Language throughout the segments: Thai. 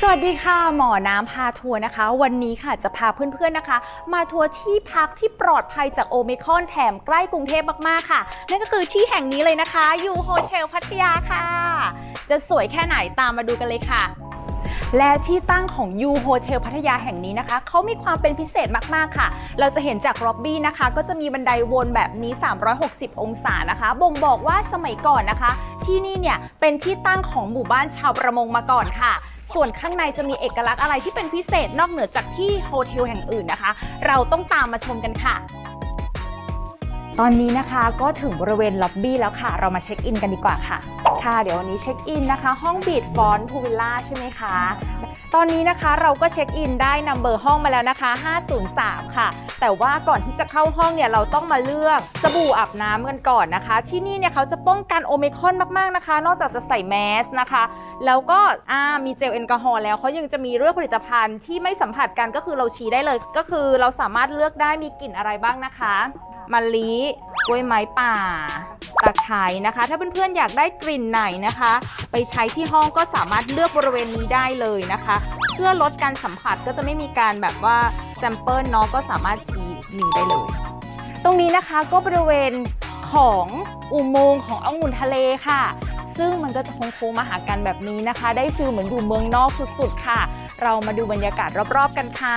สวัสดีค่ะ หมอน้ำพาทัวร์นะคะ วันนี้ค่ะจะพาเพื่อนๆนะคะ มาทัวร์ที่พักที่ปลอดภัยจากโอมิคอนแถมใกล้กรุงเทพมากๆค่ะ นั่นก็คือที่แห่งนี้เลยนะคะยูโฮเทลพัทยาค่ะ จะสวยแค่ไหนตามมาดูกันเลยค่ะ และที่ตั้งของยูโฮเทลพัทยาแห่งนี้นะคะ เขามีความเป็นพิเศษมากๆค่ะ เราจะเห็นจากล็อบบี้นะคะ ก็จะมีบันไดวนแบบนี้ 360 องศานะคะ บ่งบอกว่าสมัยก่อนนะคะ ที่นี่เนี่ยเป็นที่ตั้งของหมู่บ้านชาวประมงมาก่อนค่ะ ส่วนข้างในจะมีเอกลักษณ์อะไรที่เป็นพิเศษนอกเหนือจากที่โฮเทลแห่งอื่นนะคะ เราต้องตามมาชมกันค่ะ ตอนนี้นะคะก็ถึงบริเวณล็อบบี้แล้วค่ะ เรามาเช็คอินกันดีกว่าค่ะ ค่ะเดี๋ยววันนี้เช็คอินนะคะ ห้องบีดฟอนพูวิลล่าใช่ไหมคะ ตอนนี้นะคะเราก็เช็คอินได้นัมเบอร์ห้องมาแล้วนะคะ 503 ค่ะ แต่ว่าก่อนที่จะเข้าห้องเนี่ยเราต้องมาเลือกสบู่อาบน้ำกันก่อนนะคะ ที่นี่เนี่ยเขาจะป้องกันโอเมิครอนมากๆนะคะ นอกจากจะใส่แมสนะคะ แล้วก็มีเจลแอลกอฮอล์แล้วเขายังจะมีเลือกผลิตภัณฑ์ที่ไม่สัมผัสกันก็คือเราชี้ได้เลย ก็คือเราสามารถเลือกได้มีกลิ่นอะไรบ้างนะคะ มะลิกล้วยไม้ป่าตะไคร้นะคะ ถ้าเพื่อนๆอยากได้กลิ่นไหนนะคะ ไปใช้ที่ห้องก็สามารถเลือกบริเวณนี้ได้เลยนะคะ เพื่อลดการสัมผัสก็จะไม่มีการแบบว่าแซมเปิลเนาะก็สามารถชี้นี้ได้เลย ตรงนี้นะคะก็บริเวณของอุโมงค์ขององุ่นทะเลค่ะ ซึ่งมันก็จะโค้งๆมาหากันแบบนี้นะคะ ได้ฟิลเหมือนอยู่เมืองนอกสุดๆค่ะ เรามาดูบรรยากาศรอบๆกันค่ะ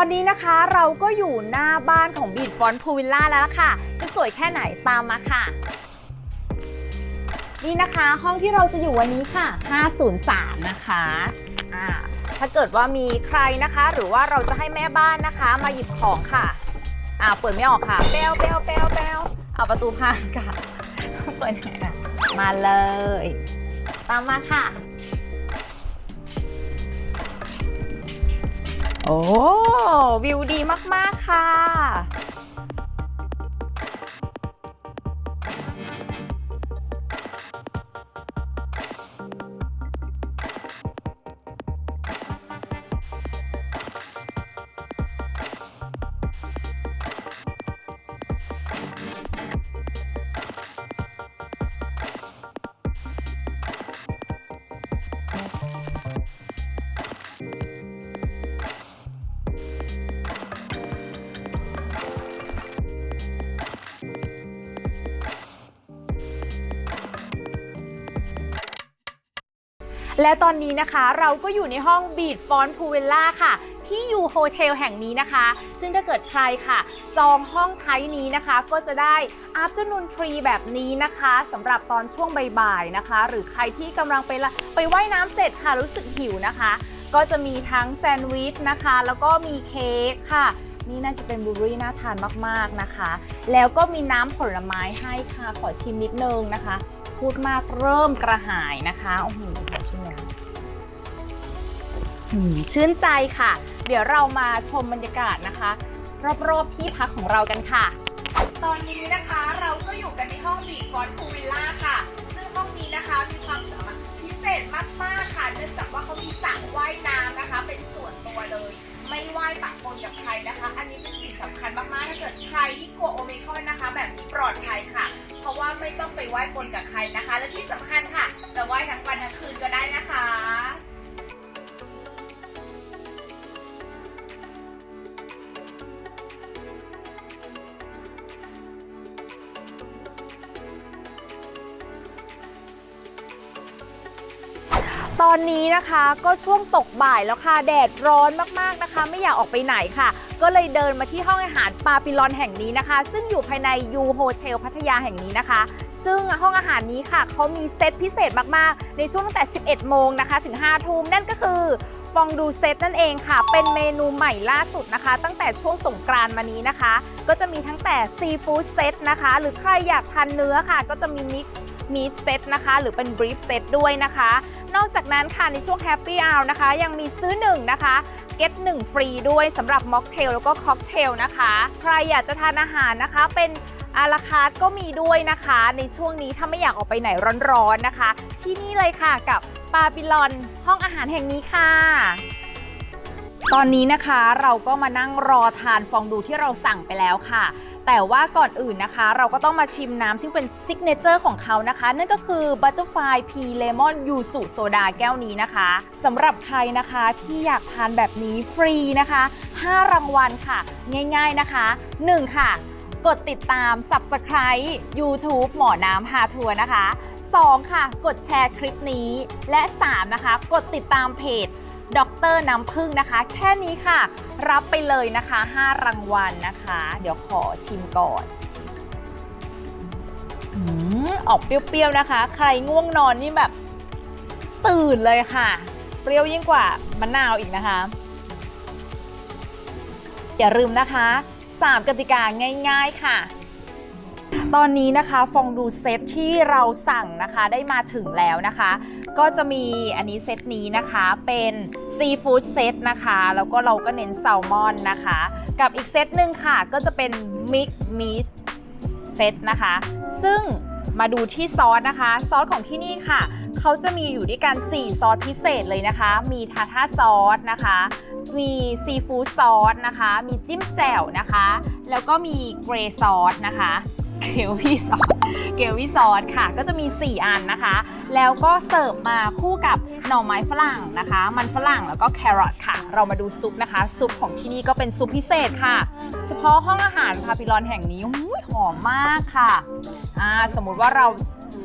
อนนี้นะคะเราก็อยู่หน้าบ้านของบีดฟอนพูวิลล่าแล้วค่ะ จะสวยแค่ไหนตามมาค่ะ นี่นะคะห้องที่เราจะอยู่วันนี้ค่ะ 503 นะคะอ่าถ้าเกิดว่ามีใครนะคะ หรือว่าเราจะให้แม่บ้านนะคะ มาหยิบของค่ะอ่าเปิดไม่ออกค่ะเปลวเปลวเปลวเปวเอาประตูพังค่ะเปิดยังไงนะมาเลย ตามมาค่ะ โอ้วิวดีมาก ๆ ค่ะ และตอนนี้นะคะเราก็อยู่ในห้องบีดฟอนพูเวลล่าค่ะ ที่อยู่โฮเทลแห่งนี้นะคะ ซึ่งถ้าเกิดใครค่ะ จองห้องไทยนี้นะคะ ก็จะได้ afternoon tree แบบนี้นะคะสำหรับตอนช่วงบ่ายๆนะคะ หรือใครที่กำลังไปละไปว่ายน้ำเสร็จค่ะรู้สึกหิวนะคะ ก็จะมีทั้งแซนด์วิชนะคะ แล้วก็มีเค้กค่ะนี่น่าจะเป็นบลูเบอรี่น่าทานมากๆนะคะ แล้วก็มีน้ำผลไม้ให้ค่ะขอชิมนิดนึงนะคะ พูดมากเริ่มกระหายนะคะโอ้โหชิมหน่อยชื่นใจค่ะ เดี๋ยวเรามาชมบรรยากาศนะคะ รอบๆที่พักของเรากันค่ะ ตอนนี้นะคะเราก็อยู่กันในห้องบีฟอนพูวิลล่าค่ะ ซึ่งห้องนี้นะคะมีความสามารถพิเศษมากๆค่ะเนื่องจากว่าเขามีสระว่ายน้ำนะคะ เป็นส่วนตัวเลย ไม่ว่ายปะปนกับใครนะคะ อันนี้เป็นสิ่งสำคัญมากๆถ้าเกิดใครที่กลัวโอมิคอนนะคะ แบบนี้ปลอดภัยค่ะ เพราะว่าไม่ต้องไปไหว้บนกับใครนะคะ และที่สำคัญค่ะ จะไหว้ทั้งวันทั้งคืนก็ได้นะคะ ตอนนี้นะคะก็ช่วงตกบ่ายแล้วค่ะแดดร้อนมากๆนะคะ ไม่อยากออกไปไหนค่ะ ก็เลยเดินมาที่ห้องอาหารปาปิลอนแห่งนี้นะคะ ซึ่งอยู่ภายในยูโฮเทลพัทยาแห่งนี้นะคะ ซึ่งห้องอาหารนี้ค่ะเขามีเซตพิเศษมากๆ ในช่วงตั้งแต่ 11 โมงนะคะ ถึง 5 ทุ่มนั่นก็คือ ฟองดูเซตนั่นเองค่ะ เป็นเมนูใหม่ล่าสุดนะคะ ตั้งแต่ช่วงสงกรานต์มานี้นะคะ ก็จะมีทั้งแต่ซีฟู้ดเซตนะคะ หรือใครอยากทานเนื้อค่ะ ก็จะมีมิกซ์มีเซตนะคะ หรือเป็นบรีฟเซตด้วยนะคะ นอกจากนั้นค่ะในช่วงแฮปปี้อ r นะคะ ยังมีซื้อ1นะคะเก็ต1ฟรีด้วยสำหรับม็อกเทลแล้วก็ค็อกเทลนะคะ ใครอยากจะทานอาหารนะคะเป็นอาราคาร์ทก็มีด้วยนะคะ ในช่วงนี้ถ้าไม่อยากออกไปไหนร้อนๆนะคะ ที่นี่เลยค่ะกับปาปิลอนห้องอาหารแห่งนี้ค่ะ ตอนนี้นะคะเราก็มานั่งรอทานฟองดูที่เราสั่งไปแล้วค่ะ แต่ว่าก่อนอื่นนะคะ เราก็ต้องมาชิมน้ำที่เป็นซิกเนเจอร์ของเขานะคะ นั่นก็คือ Butterfly P Lemon ยูสุโซดาแก้วนี้นะคะสำหรับใครนะคะที่อยากทานแบบนี้ฟรีนะคะ 5 รางวัลค่ะ ง่ายๆนะคะ 1 ค่ะ กดติดตาม Subscribe YouTube หมอน้ำพาทัวร์นะคะ 2 ค่ะ กดแชร์คลิปนี้ และ 3 นะคะ กดติดตามเพจด็อกเตอร์น้ำพึ่งนะคะ แค่นี้ค่ะ รับไปเลยนะคะ 5 รางวัลนะคะ เดี๋ยวขอชิมก่อนออกเปรี้ยวๆนะคะ ใครง่วงนอนนี่แบบตื่นเลยค่ะ เปรี้ยวยิ่งกว่ามะนาวอีกนะคะ อย่าลืมนะคะ 3 กติกาง่าย ๆ ค่ะ ตอนนี้นะคะฟองดูเซตที่เราสั่งนะคะได้มาถึงแล้วนะคะ ก็จะมีอันนี้เซตนี้นะคะเป็นซีฟู้ดเซตนะคะ แล้วก็เราก็เน้นแซลมอนนะคะ กับอีกเซตหนึ่งค่ะ ก็จะเป็นมิกมีสเซตนะคะ ซึ่งมาดูที่ซอสนะคะ ซอสของที่นี่ค่ะ เขาจะมีอยู่ด้วยกัน 4 ซอสพิเศษเลยนะคะ มีทาท่าซอสนะคะ มีซีฟู้ดซอสนะคะ มีจิ้มแจ่วนะคะ แล้วก็มีเกรย์ซอสนะคะเกลวี่ซอสเกลวี่ซอสค่ะ ก็จะมี 4 อันนะคะ แล้วก็เสิร์ฟมาคู่กับหน่อไม้ฝรั่งนะคะ มันฝรั่งแล้วก็แครอทค่ะ เรามาดูซุปนะคะ ซุปของที่นี่ก็เป็นซุปพิเศษค่ะ เฉพาะห้องอาหารพาพิลอนแห่งนี้หอมมากค่ะอ่าสมมุติว่าเรา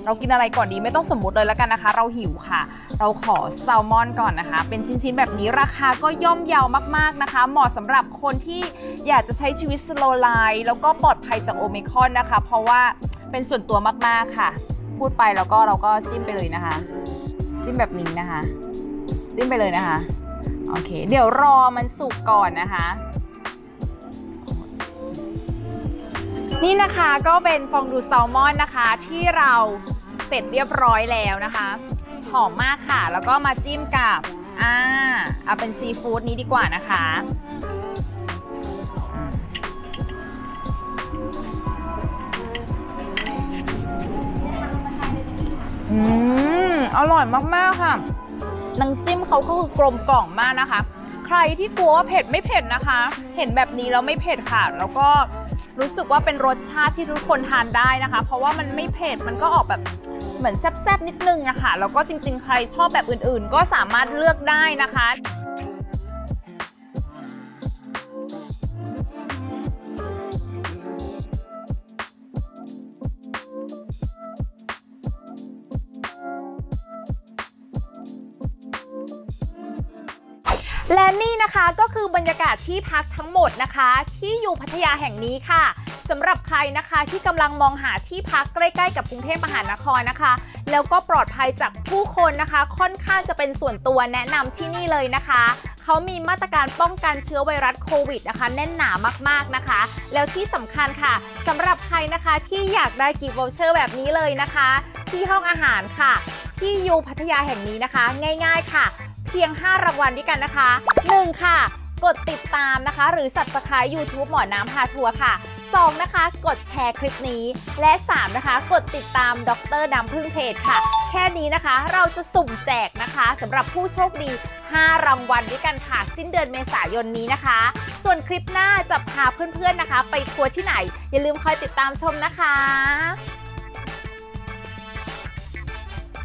เรากินอะไรก่อนดีไม่ต้องสมมติเลยแล้วกันนะคะ เราหิวค่ะ เราขอแซลมอนก่อนนะคะ เป็นชิ้นๆแบบนี้ราคาก็ย่อมเยาวมากๆนะคะ เหมาะสำหรับคนที่อยากจะใช้ชีวิตสโลไลฟ์แล้วก็ปลอดภัยจากโอมิคอนนะคะ เพราะว่าเป็นส่วนตัวมากๆค่ะ พูดไปแล้วก็เราก็จิ้มไปเลยนะคะ จิ้มแบบนี้นะคะ จิ้มไปเลยนะคะโอเค เดี๋ยวรอมันสุกก่อนนะคะนี่นะคะก็เป็นฟองดูแซลมอนนะคะที่เรา เสร็จเรียบร้อยแล้วนะคะ หอมมากค่ะ แล้วก็มาจิ้มกับอ่าเอาเป็นซีฟู้ดนี้ดีกว่านะคะอืมอร่อยมาก ๆ ค่ะน้ำจิ้มเขาก็คือกลมกล่อมมากนะคะ ใครที่กลัวว่าเผ็ดไม่เผ็ดนะคะ เห็นแบบนี้แล้วไม่เผ็ดค่ะ แล้วก็รู้สึกว่าเป็นรสชาติที่ทุกคนทานได้นะคะ เพราะว่ามันไม่เผ็ด มันก็ออกแบบ เหมือนแซ่บๆนิดนึงอะค่ะแล้วก็จริง ๆ ใครชอบแบบอื่นๆ ก็สามารถเลือกได้นะคะและนี่นะคะก็คือบรรยากาศที่พักทั้งหมดนะคะ ที่อยู่พัทยาแห่งนี้ค่ะ สำหรับใครนะคะที่กำลังมองหาที่พักใกล้ๆ กับกรุงเทพมหานครนะคะ แล้วก็ปลอดภัยจากผู้คนนะคะ ค่อนข้างจะเป็นส่วนตัวแนะนำที่นี่เลยนะคะเขามีมาตรการป้องกันเชื้อไวรัสโควิดนะคะแน่นหนามากๆนะคะ แล้วที่สำคัญค่ะสำหรับใครนะคะที่อยากได้กิฟต์วอเชอร์แบบนี้เลยนะคะ ที่ห้องอาหารค่ะ ที่ยูพัทยาแห่งนี้นะคะ ง่ายๆค่ะ เพียง 5 รางวัลด้วยกันนะคะ 1 ค่ะ กดติดตามนะคะ หรือ subscribe YouTube หมอน้ำพาทัวร์ค่ะ 2 นะคะ กดแชร์คลิปนี้ และ 3 นะคะ กดติดตามดรน้ำพึ่งเพจค่ะ แค่นี้นะคะเราจะสุ่มแจกนะคะสำหรับผู้โชคดี 5 รางวัลด้วยกันค่ะ สิ้นเดือนเมษายนนี้นะคะ ส่วนคลิปหน้าจะพาเพื่อนๆนะคะ ไปทัวร์ที่ไหน อย่าลืมคอยติดตามชมนะคะ